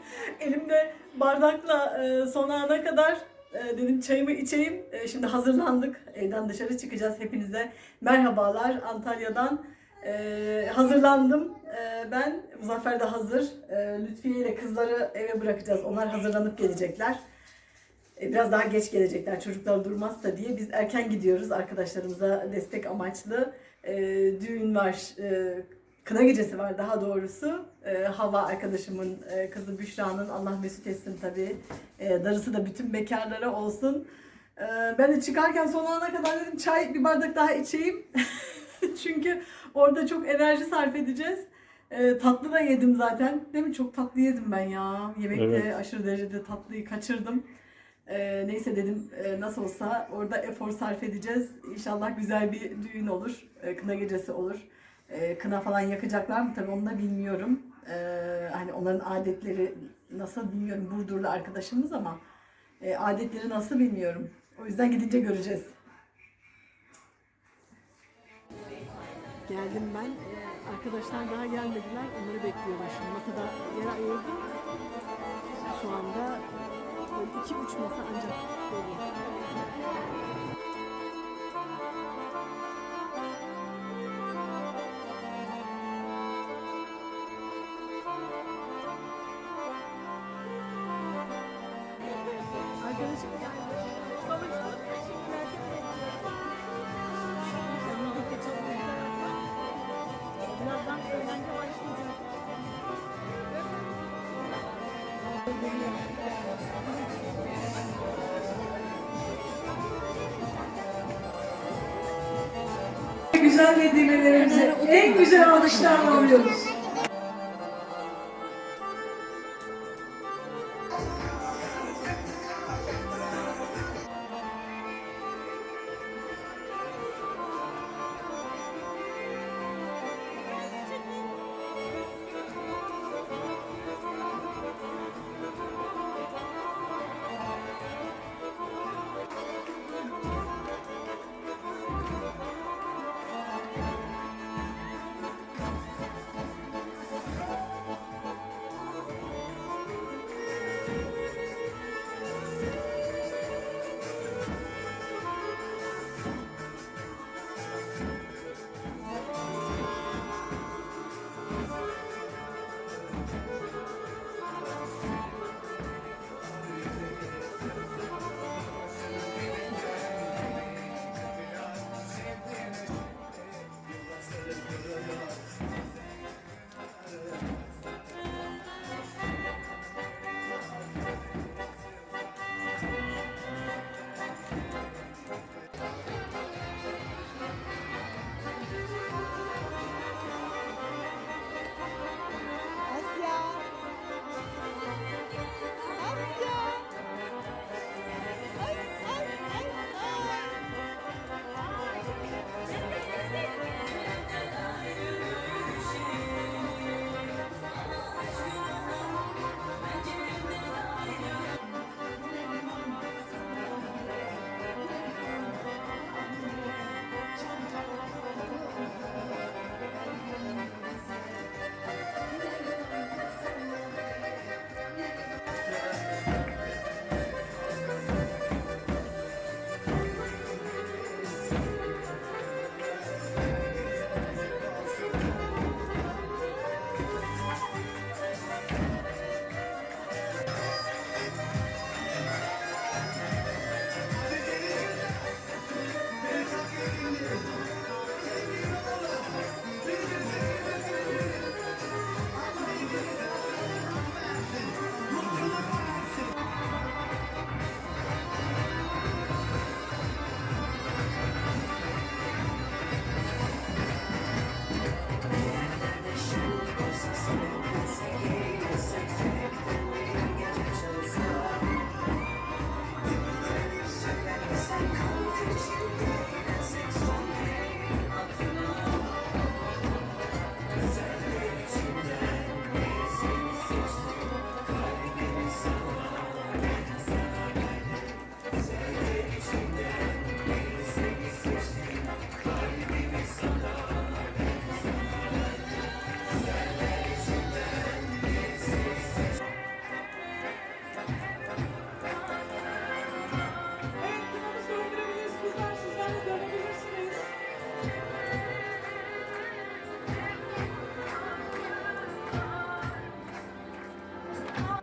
Elimde bardakla e, son ana kadar e, dedim çayımı içeyim. E, şimdi hazırlandık. Evden dışarı çıkacağız hepinize. Merhabalar Antalya'dan. E, hazırlandım. E, ben Muzaffer de hazır. E, Lütfiye ile kızları eve bırakacağız. Onlar hazırlanıp gelecekler. E, Biraz daha geç gelecekler çocuklar durmazsa diye. Biz erken gidiyoruz arkadaşlarımıza destek amaçlı. E, düğün var, e, kına gecesi var daha doğrusu. E, Hava arkadaşımın e, kızı Büşra'nın Allah mesut etsin tabii. E, darısı da bütün bekarlara olsun. E, ben de çıkarken son ana kadar dedim çay bir bardak daha içeyim. Çünkü orada çok enerji sarf edeceğiz. E, tatlı da yedim zaten. Değil mi? Çok tatlı yedim ben ya. Yemekte Evet. aşırı derecede tatlıyı kaçırdım. E, neyse dedim e, nasıl olsa orada efor sarf edeceğiz. İnşallah güzel bir düğün olur. E, kına gecesi olur. E, kına falan yakacaklar mı tabii onu da bilmiyorum. E, hani onların adetleri nasıl bilmiyorum. Burdurlu arkadaşımız ama e, adetleri nasıl bilmiyorum. O yüzden gidince göreceğiz. Geldim ben. E, arkadaşlar daha gelmediler. Onları bekliyorum şimdi. Masada yer ayırdım. Şu anda böyle iki üç masa ancak dolu. Güzel hediyelerimizi en güzel alışlarla alıyoruz.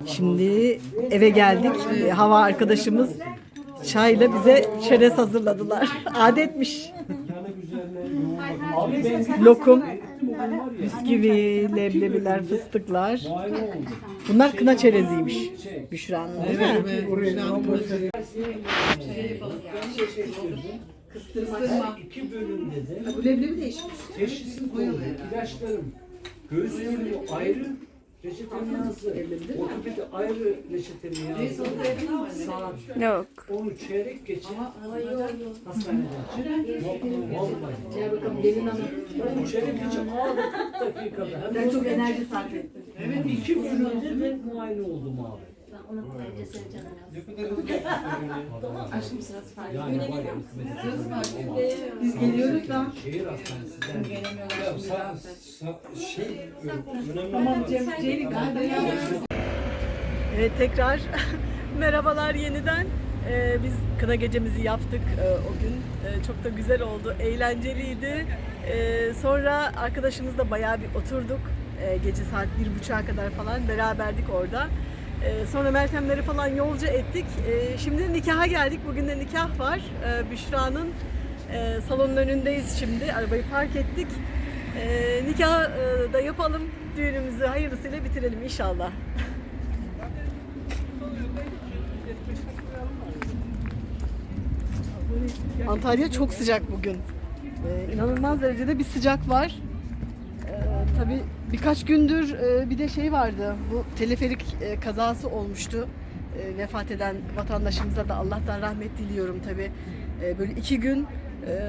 Şimdi eve geldik. Ee, Hava arkadaşımız çayla bize çerez hazırladılar. Adetmiş. Lokum, bisküvi, leblebiler, fıstıklar. Bunlar kına çereziymiş. Büşra'nın değil mi? İki bölümde de Bu leblebi değişmiş. teşhisi koyuldu. İlaçlarım göğüs ayrı, reçetemin yazısı, ortopedi ayrı reçetemin yazısı. Saat Yok. 10'u çeyrek geçe hastaneden çık. Vallahi. Gel bakalım gelin hanım. 10'u çeyrek geçe aldı 40 dakikada. Sen çok enerji sarf ettin. Evet iki bölümde de muayene oldum abi. Aşkım sırası fark. Yani var ya, Biz geliyoruz da. Şehir hastanesinden. Ya sa- sa- şey, önemli Tamam Cem, ya. Evet tekrar merhabalar yeniden. Ee, biz kına gecemizi yaptık e, o gün. E, çok da güzel oldu, eğlenceliydi. E, sonra arkadaşımızla bayağı bir oturduk. E, gece saat bir buçuğa kadar falan beraberdik orada. E, sonra Meltemleri falan yolcu ettik. E, şimdi nikaha geldik. Bugün de nikah var. E, Büşra'nın e, salonun önündeyiz şimdi. Arabayı park ettik. E, nikah e, da yapalım. Düğünümüzü hayırlısıyla bitirelim inşallah. Antalya çok sıcak bugün. Ee, inanılmaz derecede bir sıcak var. Tabii birkaç gündür e, bir de şey vardı. Bu teleferik e, kazası olmuştu. E, vefat eden vatandaşımıza da Allah'tan rahmet diliyorum tabii. E, böyle iki gün e,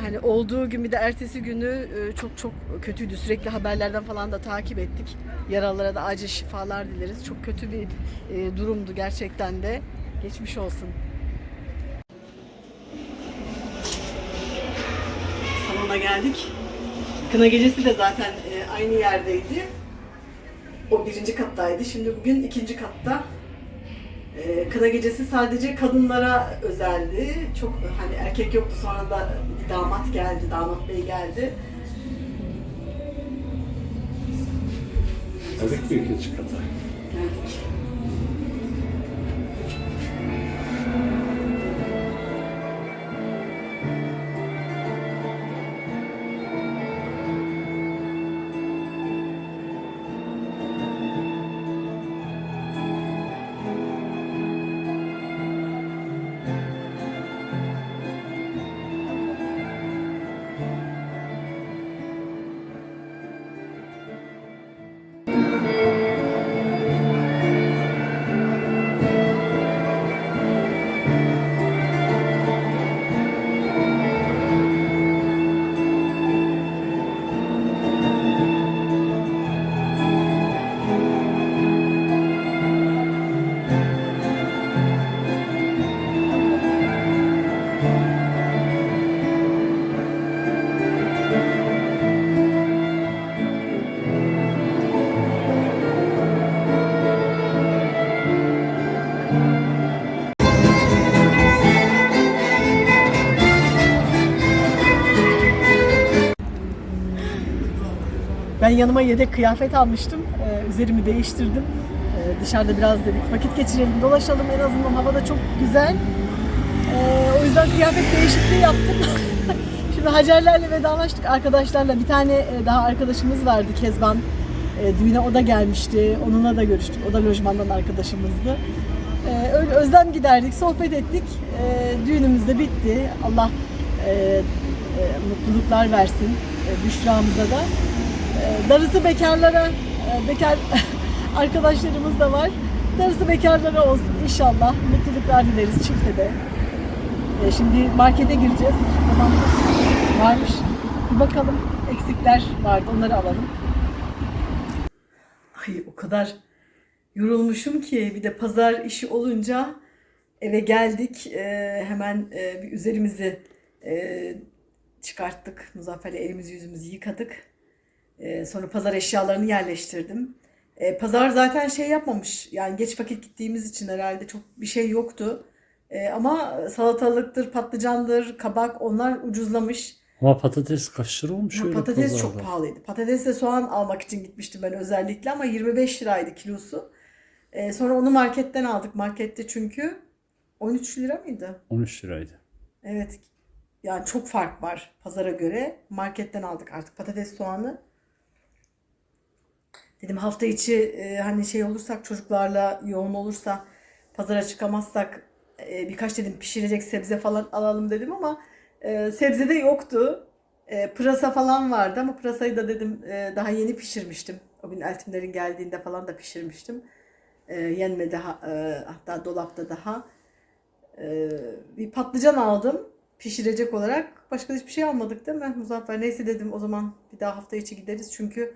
hani olduğu gün bir de ertesi günü e, çok çok kötüydü. Sürekli haberlerden falan da takip ettik. Yaralılara da acil şifalar dileriz. Çok kötü bir e, durumdu gerçekten de. Geçmiş olsun. salona geldik. Kına gecesi de zaten e, aynı yerdeydi. O birinci kattaydı. Şimdi bugün ikinci katta. E, kına gecesi sadece kadınlara özeldi. Çok hani erkek yoktu. Sonra da bir damat geldi, damat bey geldi. Tabii ki ikinci kata. Geldik. Yanıma yedek kıyafet almıştım. Ee, üzerimi değiştirdim. Ee, dışarıda biraz dedik vakit geçirelim, dolaşalım en azından hava da çok güzel. Ee, o yüzden kıyafet değişikliği yaptım. Şimdi Hacerlerle vedalaştık arkadaşlarla. Bir tane e, daha arkadaşımız vardı Kezban. E, düğüne o da gelmişti. Onunla da görüştük. O da lojmandan arkadaşımızdı. Ee, öyle özlem giderdik, sohbet ettik. Ee, düğünümüz de bitti. Allah e, e, mutluluklar versin e, Büşra'mıza da. Ee, Darısı bekarlara, e, bekar arkadaşlarımız da var. Darısı bekarlara olsun inşallah. Mutluluklar dileriz çifte de. Ee, Şimdi markete gireceğiz. Tamam varmış. Bir bakalım eksikler vardı onları alalım. Ay o kadar yorulmuşum ki bir de pazar işi olunca eve geldik. Ee, hemen e, bir üzerimizi e, çıkarttık. Muzaffer'le elimizi yüzümüzü yıkadık. Ee, sonra pazar eşyalarını yerleştirdim. Ee, pazar zaten şey yapmamış. Yani geç vakit gittiğimiz için herhalde çok bir şey yoktu. Ee, ama salatalıktır, patlıcandır, kabak onlar ucuzlamış. Ama patates kaç lira olmuş Ya öyle patates pazarda? çok pahalıydı. Patatesle soğan almak için gitmiştim ben özellikle ama 25 liraydı kilosu. E, sonra onu marketten aldık. Markette çünkü 13 lira mıydı? 13 liraydı. Evet. Yani çok fark var pazara göre. Marketten aldık artık patates soğanı. Dedim hafta içi e, hani şey olursak çocuklarla yoğun olursa pazara çıkamazsak e, birkaç dedim pişirecek sebze falan alalım dedim ama e, sebze de yoktu. E, pırasa falan vardı ama pırasayı da dedim e, daha yeni pişirmiştim. O gün eltimlerin geldiğinde falan da pişirmiştim. E, yenmedi ha, e, hatta dolapta daha. E, bir patlıcan aldım pişirecek olarak. Başka hiçbir şey almadık değil mi Muzaffer? Neyse dedim o zaman bir daha hafta içi gideriz çünkü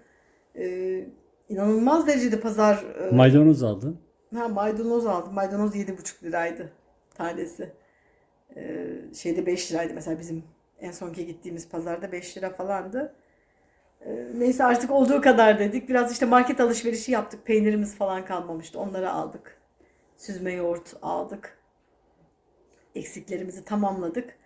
e, inanılmaz derecede pazar e, Maydanoz aldın. Ha maydanoz aldım. Maydanoz 7,5 liraydı tanesi. Ee, şeyde 5 liraydı mesela bizim en sonki gittiğimiz pazarda 5 lira falandı. Ee, neyse artık olduğu kadar dedik. Biraz işte market alışverişi yaptık. Peynirimiz falan kalmamıştı. Onları aldık. Süzme yoğurt aldık. Eksiklerimizi tamamladık.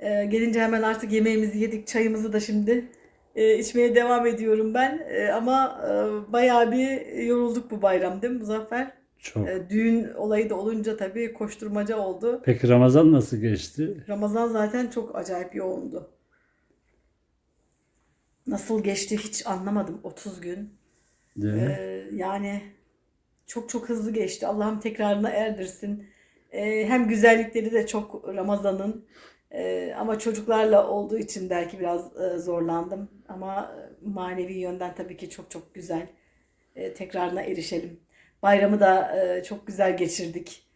Ee, gelince hemen artık yemeğimizi yedik. Çayımızı da şimdi e, içmeye devam ediyorum ben. E, ama e, bayağı bir yorulduk bu bayram değil mi Muzaffer? Çok. E, düğün olayı da olunca tabii koşturmaca oldu. Peki Ramazan nasıl geçti? Ramazan zaten çok acayip yoğundu. Nasıl geçti hiç anlamadım 30 gün. Değil mi? Ee, yani çok çok hızlı geçti. Allah'ım tekrarına erdirsin. Ee, hem güzellikleri de çok Ramazan'ın Ee, ama çocuklarla olduğu için belki biraz e, zorlandım. Ama manevi yönden tabii ki çok çok güzel. Ee, tekrarına erişelim. Bayramı da e, çok güzel geçirdik.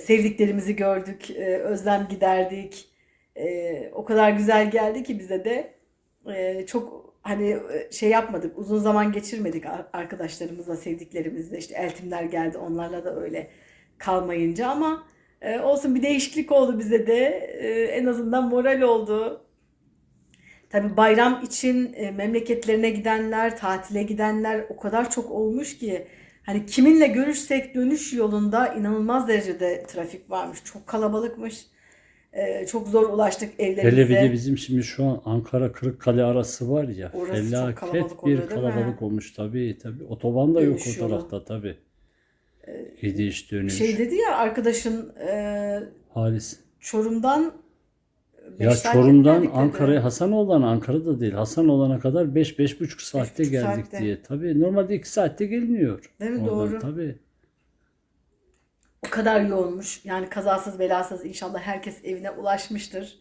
Sevdiklerimizi gördük, e, özlem giderdik. O kadar güzel geldi ki bize de. Çok hani e, şey yapmadık, uzun zaman geçirmedik ar- arkadaşlarımızla, sevdiklerimizle. İşte eltimler geldi, onlarla da öyle kalmayınca ama e, olsun bir değişiklik oldu bize de. E, en azından moral oldu. Tabii bayram için e, memleketlerine gidenler, tatile gidenler o kadar çok olmuş ki hani kiminle görüşsek dönüş yolunda inanılmaz derecede trafik varmış. Çok kalabalıkmış. E, çok zor ulaştık Hele bir evlerimize. de bizim şimdi şu an Ankara Kırıkkale arası var ya. Orası felaket kalabalık bir oluyor, mi? kalabalık olmuş tabii tabii. Otoban da yok Dönüş o yolu. tarafta tabii. Gidiş dönüş. Şey dedi ya arkadaşın e, Halis. Çorum'dan beş Ya Çorum'dan. Ankara'ya Hasanoğlu'na Ankara'da değil. Hasanoğlu'na kadar 5-5,5 saatte buçuk geldik saatte. diye. Tabii normalde 2 saatte geliniyor. Değil mi? Oradan, Doğru. Tabii. O kadar yoğunmuş. Yani kazasız belasız inşallah herkes evine ulaşmıştır.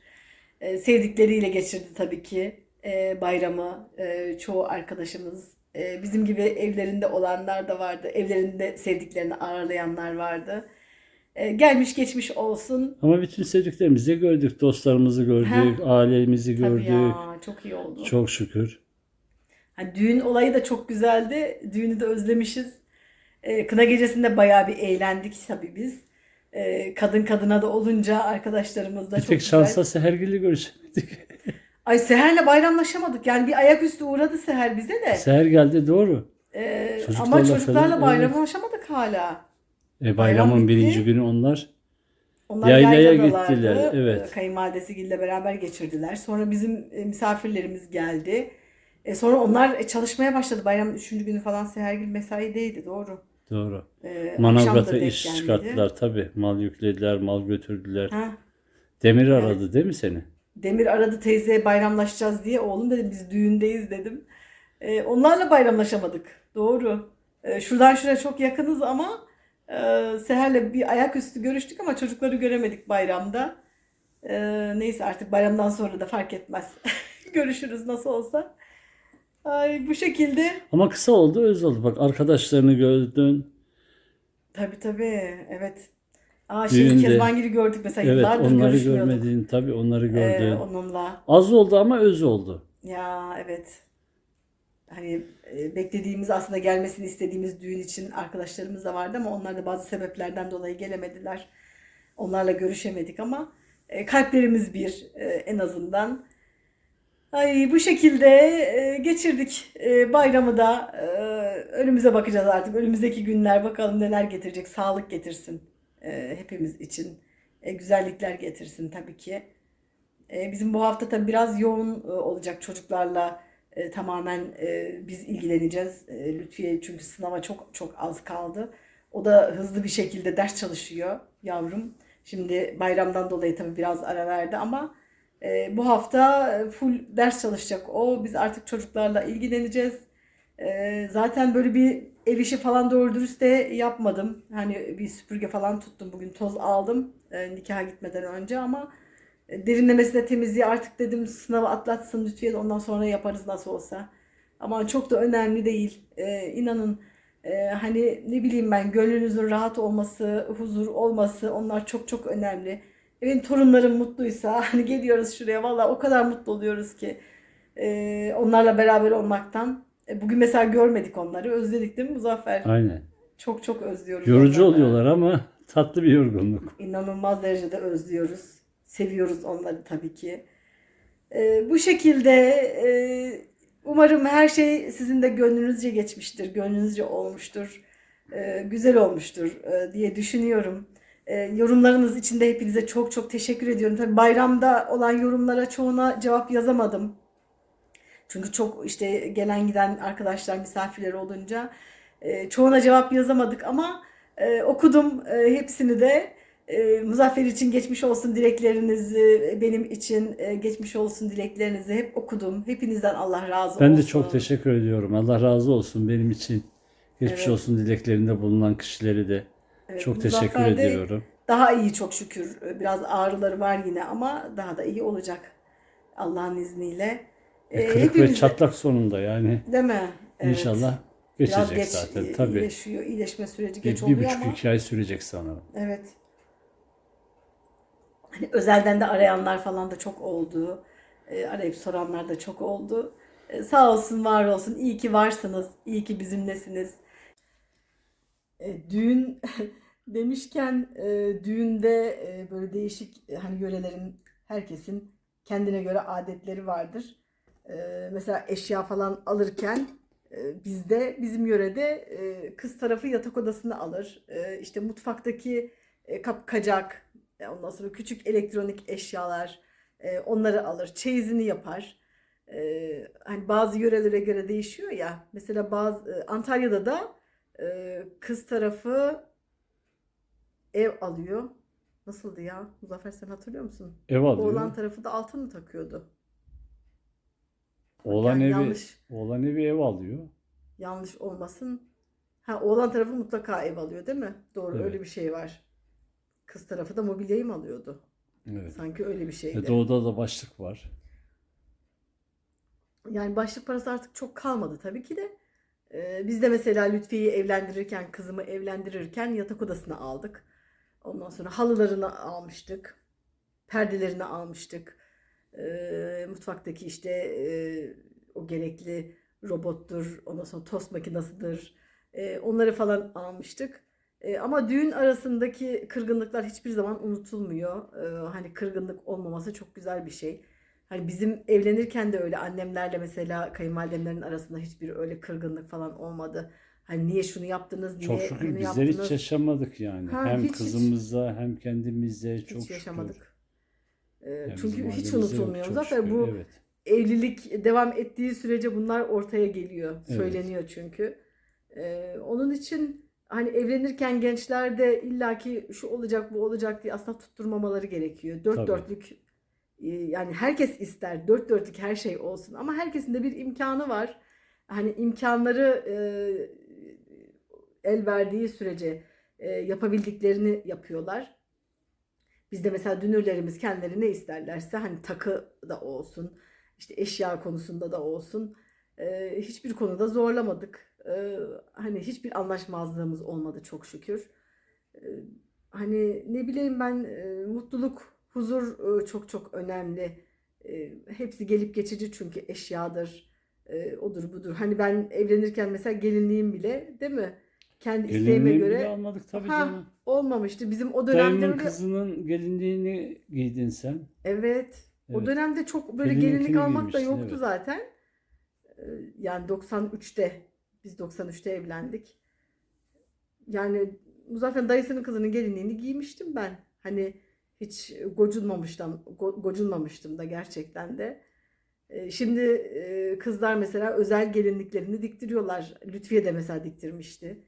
Ee, sevdikleriyle geçirdi tabii ki ee, bayramı. Ee, çoğu arkadaşımız. Ee, bizim gibi evlerinde olanlar da vardı. Evlerinde sevdiklerini ağırlayanlar vardı. Ee, gelmiş geçmiş olsun. Ama bütün sevdiklerimizi gördük. Dostlarımızı gördük. Heh. Ailemizi Tabii gördük. ya çok iyi oldu. Çok şükür. Hani düğün olayı da çok güzeldi. Düğünü de özlemişiz. Ee, kına gecesinde bayağı bir eğlendik tabii biz. Kadın kadına da olunca arkadaşlarımızla Bir çok tek güzel. şansa Sehergil'i görüşemedik. Ay Seher'le bayramlaşamadık. Yani bir ayaküstü uğradı Seher bize de. Seher geldi doğru. Ee, Çocuklarla ama çocuklarla falan, bayramlaşamadık hala. E, Bayram bayramın bitti. birinci günü onlar. Onlar Yaylaya gittiler, evet. Ee, Kayınvalidesiyle beraber geçirdiler. Sonra bizim e, misafirlerimiz geldi. E, sonra onlar e, çalışmaya başladı. Bayramın üçüncü günü falan Sehergil mesaideydi doğru. Doğru. Da Manavgat'a iş gelmedi. çıkarttılar tabii. Mal yüklediler, mal götürdüler. Ha, Demir aradı değil mi seni? Demir aradı teyze bayramlaşacağız diye. Oğlum dedim biz düğündeyiz dedim. Ee, onlarla bayramlaşamadık. Doğru. Ee, şuradan şuraya çok yakınız ama e, Seher'le bir ayaküstü görüştük ama çocukları göremedik bayramda. Ee, neyse artık bayramdan sonra da fark etmez. Görüşürüz nasıl olsa. Ay, bu şekilde. Ama kısa oldu, öz oldu. Bak arkadaşlarını gördün. Tabii tabii. Evet. Aa, şey, Düğünde. Kezbangil'i gördük mesela. Evet, Yıllardır onları görmedin. Tabii onları Ee, gördün. onunla. Az oldu ama öz oldu. Ya evet. Hani e, beklediğimiz aslında gelmesini istediğimiz düğün için arkadaşlarımız da vardı ama onlar da bazı sebeplerden dolayı gelemediler. Onlarla görüşemedik ama e, kalplerimiz bir e, en azından. Ay bu şekilde e, geçirdik e, bayramı da e, önümüze bakacağız artık. Önümüzdeki günler bakalım neler getirecek. Sağlık getirsin e, hepimiz için. E, güzellikler getirsin tabii ki. E, bizim bu hafta tabii biraz yoğun e, olacak çocuklarla tamamen biz ilgileneceğiz. Lütfiye çünkü sınava çok çok az kaldı. O da hızlı bir şekilde ders çalışıyor yavrum. Şimdi bayramdan dolayı tabii biraz ara verdi ama bu hafta full ders çalışacak o. Biz artık çocuklarla ilgileneceğiz. E, zaten böyle bir ev işi falan doğru dürüst de yapmadım. Hani bir süpürge falan tuttum. Bugün toz aldım e, nikaha gitmeden önce ama e, derinlemesine temizliği artık dedim sınavı atlatsın lütfen ondan sonra yaparız nasıl olsa. Ama çok da önemli değil. E, inanın e, hani ne bileyim ben gönlünüzün rahat olması, huzur olması onlar çok çok önemli. Benim torunlarım mutluysa hani geliyoruz şuraya valla o kadar mutlu oluyoruz ki e, onlarla beraber olmaktan. E, bugün mesela görmedik onları. Özledik değil mi Muzaffer? Aynen. Çok çok özlüyoruz. Yorucu onları. oluyorlar ama tatlı bir yorgunluk. İnanılmaz derecede özlüyoruz. Seviyoruz onları tabii ki. Ee, bu şekilde e, umarım her şey sizin de gönlünüzce geçmiştir, gönlünüzce olmuştur, e, güzel olmuştur e, diye düşünüyorum. E, yorumlarınız için de hepinize çok çok teşekkür ediyorum. Tabii bayramda olan yorumlara çoğuna cevap yazamadım. Çünkü çok işte gelen giden arkadaşlar, misafirler olunca e, çoğuna cevap yazamadık ama e, okudum e, hepsini de. E, Muzaffer için geçmiş olsun dileklerinizi, benim için e, geçmiş olsun dileklerinizi hep okudum. Hepinizden Allah razı Ben olsun. de çok teşekkür ediyorum. Allah razı olsun benim için. Geçmiş Evet. olsun dileklerinde bulunan kişileri de Evet, çok teşekkür Muzaffer de ediyorum. Daha iyi çok şükür. Biraz ağrıları var yine ama daha da iyi olacak Allah'ın izniyle. E, kırık ve hepimiz- çatlak sonunda yani Değil mi? Evet. inşallah Biraz geçecek geç zaten e, tabii. iyileşiyor. İyileşme süreci Bir, geç bir oluyor buçuk ama. iki ay sürecek sanırım. Evet. Hani özelden de arayanlar falan da çok oldu. E, arayıp soranlar da çok oldu. E, sağ olsun, var olsun. İyi ki varsınız. İyi ki bizimlesiniz. E, düğün demişken e, düğünde e, böyle değişik e, hani yörelerin herkesin kendine göre adetleri vardır. E, mesela eşya falan alırken e, bizde bizim yörede e, kız tarafı yatak odasını alır. E, işte mutfaktaki e, kapkacak, e, ondan sonra küçük elektronik eşyalar e, onları alır. Çeyizini yapar. E, hani bazı yörelere göre değişiyor ya. Mesela bazı e, Antalya'da da e, kız tarafı ev alıyor. Nasıldı ya? Muzaffer sen hatırlıyor musun? Ev alıyor. Oğlan tarafı da altın mı takıyordu? Oğlan Yani evi, yanlış oğlan evi ev alıyor. yanlış olmasın. Ha oğlan tarafı mutlaka ev alıyor değil mi? Doğru Evet. öyle bir şey var. Kız tarafı da mobilyayı mı alıyordu? Evet. Sanki öyle bir şeydi. E, doğuda da başlık var. Yani başlık parası artık çok kalmadı tabii ki de. Ee, biz de mesela Lütfiye'yi evlendirirken, kızımı evlendirirken yatak odasını aldık. Ondan sonra halılarını almıştık. Perdelerini almıştık. Ee, mutfaktaki işte e, o gerekli robottur, ondan sonra tost makinasıdır. Ee, onları falan almıştık. Ee, ama düğün arasındaki kırgınlıklar hiçbir zaman unutulmuyor. Ee, hani kırgınlık olmaması çok güzel bir şey. Hani bizim evlenirken de öyle annemlerle mesela kayınvalidemlerin arasında hiçbir öyle kırgınlık falan olmadı. Hani niye şunu yaptınız, niye Çok şükür bunu bizler yaptınız? hiç yaşamadık yani. Ha, hem hiç, hiç. kızımızla hem kendimizle Hiç çok şükür. yaşamadık. Ee, Yani çünkü hiç unutulmuyor. Zaten şükür, bu evet. evlilik devam ettiği sürece bunlar ortaya geliyor. Evet. Söyleniyor çünkü. Ee, onun için hani evlenirken gençlerde illaki şu olacak bu olacak diye aslında tutturmamaları gerekiyor. Dört Tabii. dörtlük e, yani herkes ister dört dörtlük her şey olsun ama herkesin de bir imkanı var. Hani imkanları e, el verdiği sürece e, yapabildiklerini yapıyorlar. Bizde mesela dünürlerimiz kendileri ne isterlerse hani takı da olsun, işte eşya konusunda da olsun e, hiçbir konuda zorlamadık. E, hani hiçbir anlaşmazlığımız olmadı çok şükür. E, hani ne bileyim ben e, mutluluk, huzur e, çok çok önemli. E, hepsi gelip geçici çünkü eşyadır, e, odur budur. Hani ben evlenirken mesela gelinliğim bile değil mi? Kendi isteğime göre bile almadık tabii Ha, canım. olmamıştı. Bizim o dönemde Dayımın öyle kızının gelinliğini giydin sen. Evet. O Evet. dönemde çok böyle Gelinliğini gelinlik almak da giymiştin, yoktu evet. zaten. Ee, Yani 93'te biz 93'te evlendik. Yani Muzaffer'in dayısının kızının gelinliğini giymiştim ben. Hani hiç gocunmamıştım, go- gocunmamıştım da gerçekten de. Ee, Şimdi e, kızlar mesela özel gelinliklerini diktiriyorlar. Lütfiye de mesela diktirmişti.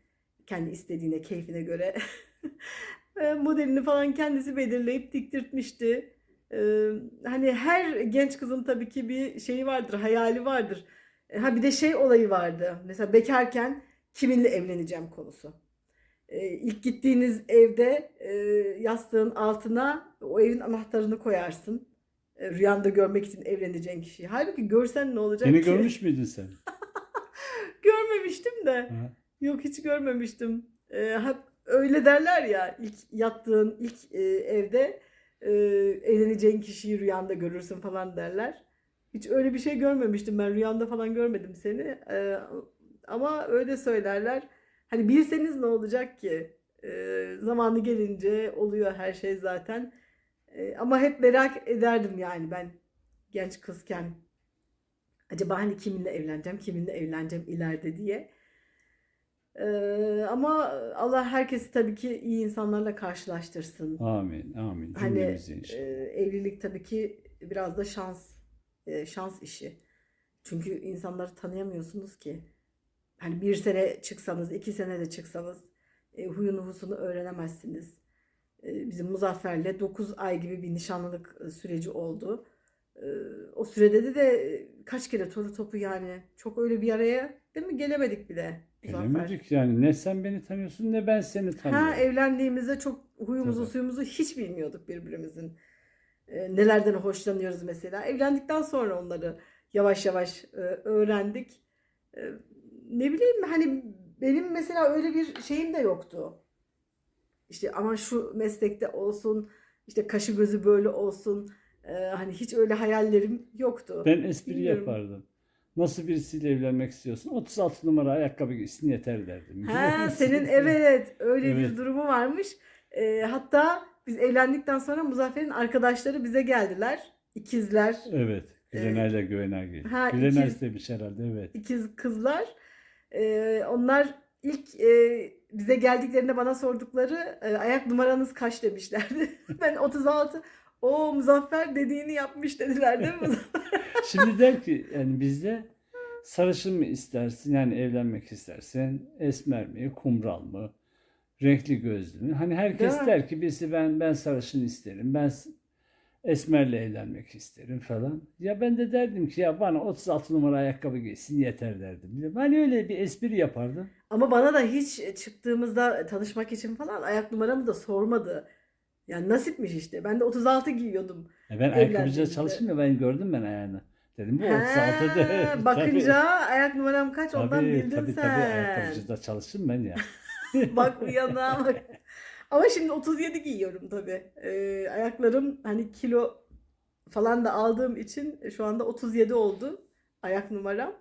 Kendi istediğine, keyfine göre modelini falan kendisi belirleyip diktirtmişti. Ee, hani her genç kızın tabii ki bir şeyi vardır, hayali vardır. E, Ha bir de şey olayı vardı. Mesela bekarken kiminle evleneceğim konusu. Ee, ilk gittiğiniz evde e, yastığın altına o evin anahtarını koyarsın. E, rüyanda görmek için evleneceğin kişiyi. Halbuki görsen ne olacak Beni ki? görmüş müydün sen? Görmemiştim de. Ha. Yok hiç görmemiştim. Ee, hep öyle derler ya ilk yattığın ilk e, evde e, evleneceğin kişiyi rüyanda görürsün falan derler. Hiç öyle bir şey görmemiştim ben rüyamda falan görmedim seni. Ee, ama öyle söylerler. Hani bilseniz ne olacak ki? Ee, zamanı gelince oluyor her şey zaten. Ee, ama hep merak ederdim yani ben genç kızken. Acaba hani kiminle evleneceğim, kiminle evleneceğim ileride diye. Ee, ama Allah herkesi tabii ki iyi insanlarla karşılaştırsın. Amin, amin. Hani Cümlemizi e, inşallah. evlilik tabii ki biraz da şans e, şans işi. Çünkü insanları tanıyamıyorsunuz ki. Hani bir sene çıksanız, iki sene de çıksanız e, huyunu husunu öğrenemezsiniz. E, bizim Muzaffer'le 9 ay gibi bir nişanlılık süreci oldu. E, o sürede de, de kaç kere toru topu yani çok öyle bir araya değil mi gelemedik bile Gelemedik yani. Ne sen beni tanıyorsun ne ben seni tanıyorum. Ha evlendiğimizde çok huyumuzu Tabii. suyumuzu hiç bilmiyorduk birbirimizin. Ee, nelerden hoşlanıyoruz mesela. Evlendikten sonra onları yavaş yavaş e, öğrendik. E, ne bileyim hani benim mesela öyle bir şeyim de yoktu. İşte ama şu meslekte olsun, işte kaşı gözü böyle olsun. E, hani hiç öyle hayallerim yoktu. Ben espri Bilmiyorum. yapardım. Nasıl birisiyle evlenmek istiyorsun? 36 numara ayakkabı giysin yeter derdim. Ha senin evet öyle bir Evet. durumu varmış. Ee, hatta biz evlendikten sonra Muzaffer'in arkadaşları bize geldiler. İkizler, Evet. Gülenay ile Güvenay. Ha, Gülenay ikiz- demiş herhalde evet. ikiz kızlar. Ee, onlar ilk e, bize geldiklerinde bana sordukları e, ayak numaranız kaç demişlerdi. ben 36. O Muzaffer dediğini yapmış dediler değil mi? Şimdi der ki yani bizde sarışın mı istersin yani evlenmek istersen esmer mi kumral mı renkli gözlü mü? Hani herkes Değil der ki birisi ben ben sarışın isterim ben esmerle evlenmek isterim falan. Ya ben de derdim ki ya bana 36 numara ayakkabı giysin yeter derdim. Hani öyle bir espri yapardım. Ama bana da hiç çıktığımızda tanışmak için falan ayak numaramı da sormadı. Yani nasipmiş işte. Ben de 36 giyiyordum. Ya ben ayakkabıcıda Evlendiğimizde. çalıştım ya ben gördüm ben ayağını. Dedim bu He, 36 de. bakınca ayak numaram kaç ondan tabii, bildin tabii, sen. Tabii ayakkabıcıda çalıştım ben ya. bak uyanığa bak. Ama şimdi 37 giyiyorum tabii. Ee, ayaklarım hani kilo falan da aldığım için şu anda 37 oldu ayak numaram.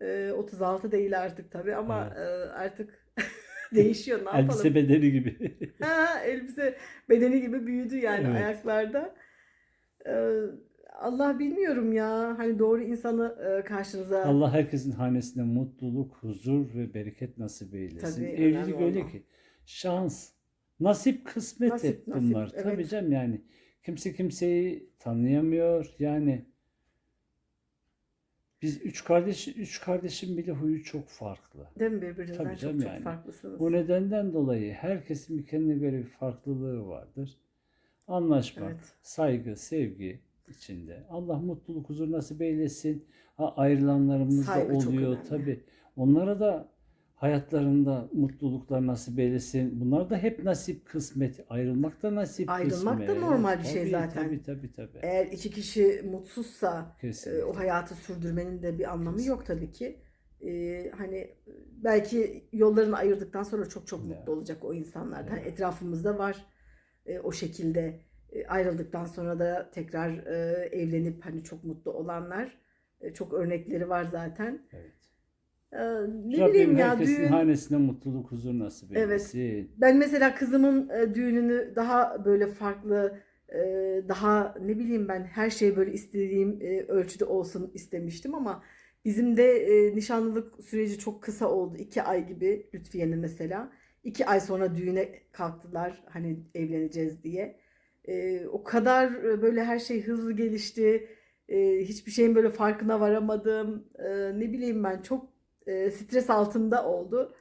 Ee, 36 değil artık tabii ama e, artık değişiyor ne yapalım. Elbise bedeni gibi. Ha, elbise bedeni gibi büyüdü yani Evet. ayaklarda. Ee, Allah bilmiyorum ya. Hani doğru insanı e, karşınıza Allah herkesin hanesine mutluluk, huzur ve bereket nasip eylesin. Tabii, Evlilik öyle ki şans, nasip, kısmet Nasip, hep nasip, bunlar. evet. Tabii canım yani kimse kimseyi tanıyamıyor. Yani biz üç kardeş, üç kardeşin bile huyu çok farklı. değil mi birbirinizden Tabii çok canım çok yani. farklısınız. Bu nedenden dolayı herkesin bir kendine göre bir farklılığı vardır. Anlaşmak, Evet. saygı, sevgi içinde. Allah mutluluk, huzur nasip eylesin. Ha, ayrılanlarımız da Saygı çok oluyor tabii. Onlara da hayatlarında mutluluklar nasip eylesin. Bunlar da hep nasip, kısmet. Ayrılmak da nasip, Ayrılmak da kısmet. normal bir şey Tabii, zaten. Tabii tabii tabii. Eğer iki kişi mutsuzsa e, Kesinlikle. o hayatı sürdürmenin de bir anlamı Kesinlikle. yok tabii ki. E, hani belki yollarını ayırdıktan sonra çok çok Ya. mutlu olacak o insanlar. Hani Evet. etrafımızda var e, o şekilde ayrıldıktan sonra da tekrar e, evlenip hani çok mutlu olanlar E, çok örnekleri var zaten. Evet. E, ne Rabbim bileyim ya herkesin düğün hanesine mutluluk, huzur nasip Evet. eylesin. Ben mesela kızımın e, düğününü daha böyle farklı, e, daha ne bileyim ben her şey böyle istediğim e, ölçüde olsun istemiştim ama bizim de e, nişanlılık süreci çok kısa oldu. iki ay gibi Lütfiye'nin mesela. İki ay sonra düğüne kalktılar hani evleneceğiz diye. E, o kadar böyle her şey hızlı gelişti. E, hiçbir şeyin böyle farkına varamadım. E, ne bileyim ben çok e, stres altında oldu.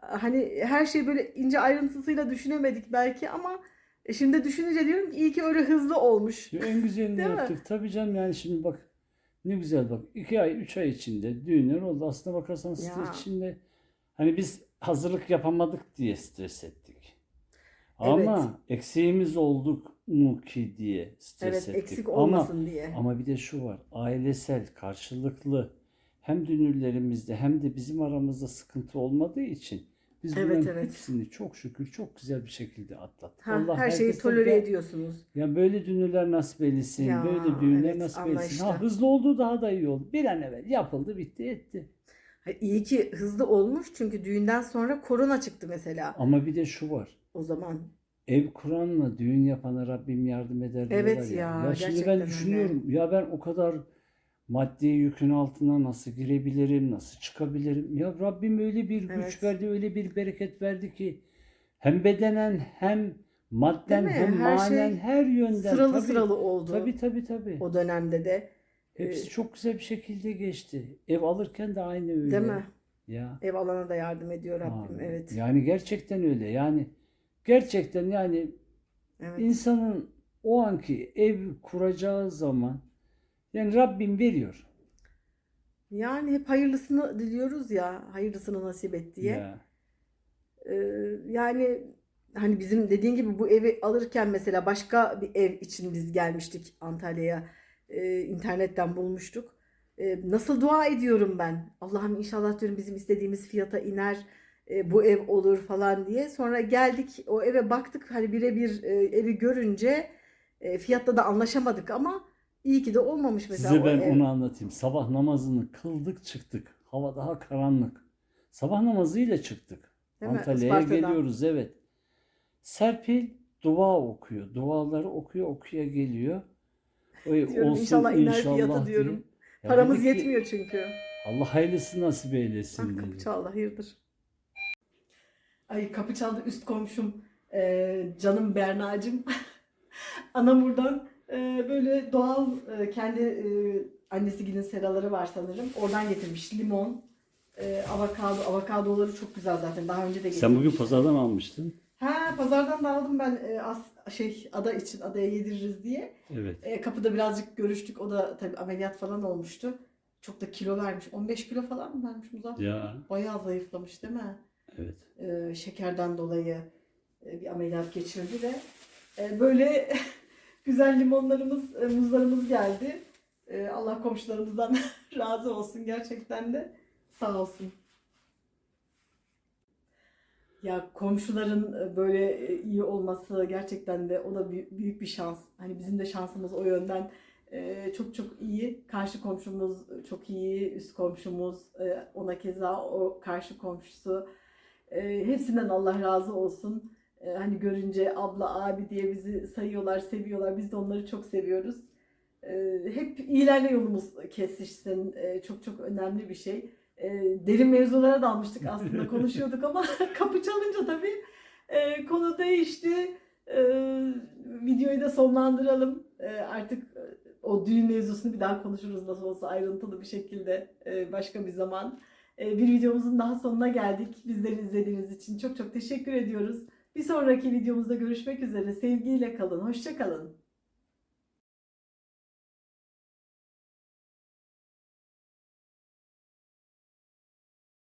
hani her şeyi böyle ince ayrıntısıyla düşünemedik belki ama e, şimdi düşününce diyorum ki iyi ki öyle hızlı olmuş. En güzelini mi? yaptık. Tabii canım yani şimdi bak ne güzel bak. iki ay, üç ay içinde düğünler oldu. Aslında bakarsan stres içinde. Hani biz hazırlık yapamadık diye stres ettik. Ama eksiğimiz olduk mu ki diye stres Evet ettik. eksik Ama olmasın diye. Ama bir de şu var. Ailesel, karşılıklı hem dünürlerimizde hem de bizim aramızda sıkıntı olmadığı için biz Evet, bunların evet. hepsini çok şükür çok güzel bir şekilde atlattık. Ha, Allah her şeyi herkese tolere de- ediyorsunuz. Ya böyle dünürler nasip eylesin, Ya, böyle düğünler evet, nasip eylesin. anlayışla. Ha hızlı olduğu daha da iyi oldu. Bir an evvel yapıldı, bitti, etti. Ha, İyi ki hızlı olmuş çünkü düğünden sonra korona çıktı mesela Ama bir de şu var. O zaman. Ev kuranla düğün yapana Rabbim yardım eder diyorlar Evet ya. ya, Ya şimdi ben öyle. düşünüyorum. Ya ben o kadar maddi yükün altına nasıl girebilirim, nasıl çıkabilirim? Ya Rabbim öyle bir güç Evet. verdi, öyle bir bereket verdi ki hem bedenen hem madden hem Her manen şey her yönden Sıralı tabii, sıralı oldu Tabii tabii tabii. o dönemde de. Hepsi Ee, çok güzel bir şekilde geçti. Ev alırken de aynı öyle. Değil mi? Ya. Ev alana da yardım ediyor Rabbim. Ha, Evet. Yani gerçekten öyle. Yani gerçekten yani Evet. insanın o anki ev kuracağı zaman yani Rabbim veriyor. Yani hep hayırlısını diliyoruz ya. Hayırlısını nasip et diye. Ya. Ee, yani hani bizim dediğin gibi bu evi alırken mesela başka bir ev için biz gelmiştik Antalya'ya. Ee, internetten bulmuştuk. Ee, nasıl dua ediyorum ben. Allah'ım inşallah diyorum bizim istediğimiz fiyata iner. E, bu ev olur falan diye. Sonra geldik o eve baktık hani birebir e, evi görünce e, fiyatta da anlaşamadık ama iyi ki de olmamış mesela Size ben ev. onu anlatayım. Sabah namazını kıldık çıktık. Hava daha karanlık. Sabah namazıyla çıktık. Antalya'ya geliyoruz evet. Serpil dua okuyor. Duaları okuyor okuya geliyor. Oy, Diyorum, olsun inşallah inşallah fiyatı diyorum. Ya Paramız yetmiyor çünkü. Allah hayırlısı nasip eylesin Ah, kapı çaldı hayırdır. Ay kapı çaldı üst komşum e, canım Berna'cığım. Anam buradan e, böyle doğal e, kendi e, annesiginin seraları var sanırım. Oradan getirmiş limon, e, avokado. Avokadoları çok güzel zaten daha önce de getirmiş. Sen bugün pazardan almıştın. Ha pazardan da aldım ben e, as, şey ada için adaya yediririz diye. Evet. E, kapıda birazcık görüştük. O da tabii ameliyat falan olmuştu. Çok da kilo vermiş. 15 kilo falan mı vermiş Muzaffer? Ya Bayağı zayıflamış değil mi? Evet. e, şekerden dolayı e, bir ameliyat geçirdi ve e, böyle güzel limonlarımız, e, muzlarımız geldi. E, Allah komşularımızdan razı olsun gerçekten de sağ olsun. Ya komşuların e, böyle e, iyi olması gerçekten de o da büyük, bir şans. Hani bizim de şansımız o yönden çok çok iyi. Karşı komşumuz çok iyi, üst komşumuz ona keza o karşı komşusu. E, hepsinden Allah razı olsun. E, hani görünce abla abi diye bizi sayıyorlar, seviyorlar. Biz de onları çok seviyoruz. E, hep iyilerle yolumuz kesişsin. E, çok çok önemli bir şey. E, derin mevzulara dalmıştık aslında konuşuyorduk ama kapı çalınca tabii e, konu değişti. E, videoyu da sonlandıralım. E, artık o düğün mevzusunu bir daha konuşuruz nasıl olsa ayrıntılı bir şekilde e, başka bir zaman. E, bir videomuzun daha sonuna geldik. Bizleri izlediğiniz için çok çok teşekkür ediyoruz. Bir sonraki videomuzda görüşmek üzere. Sevgiyle kalın. Hoşça kalın.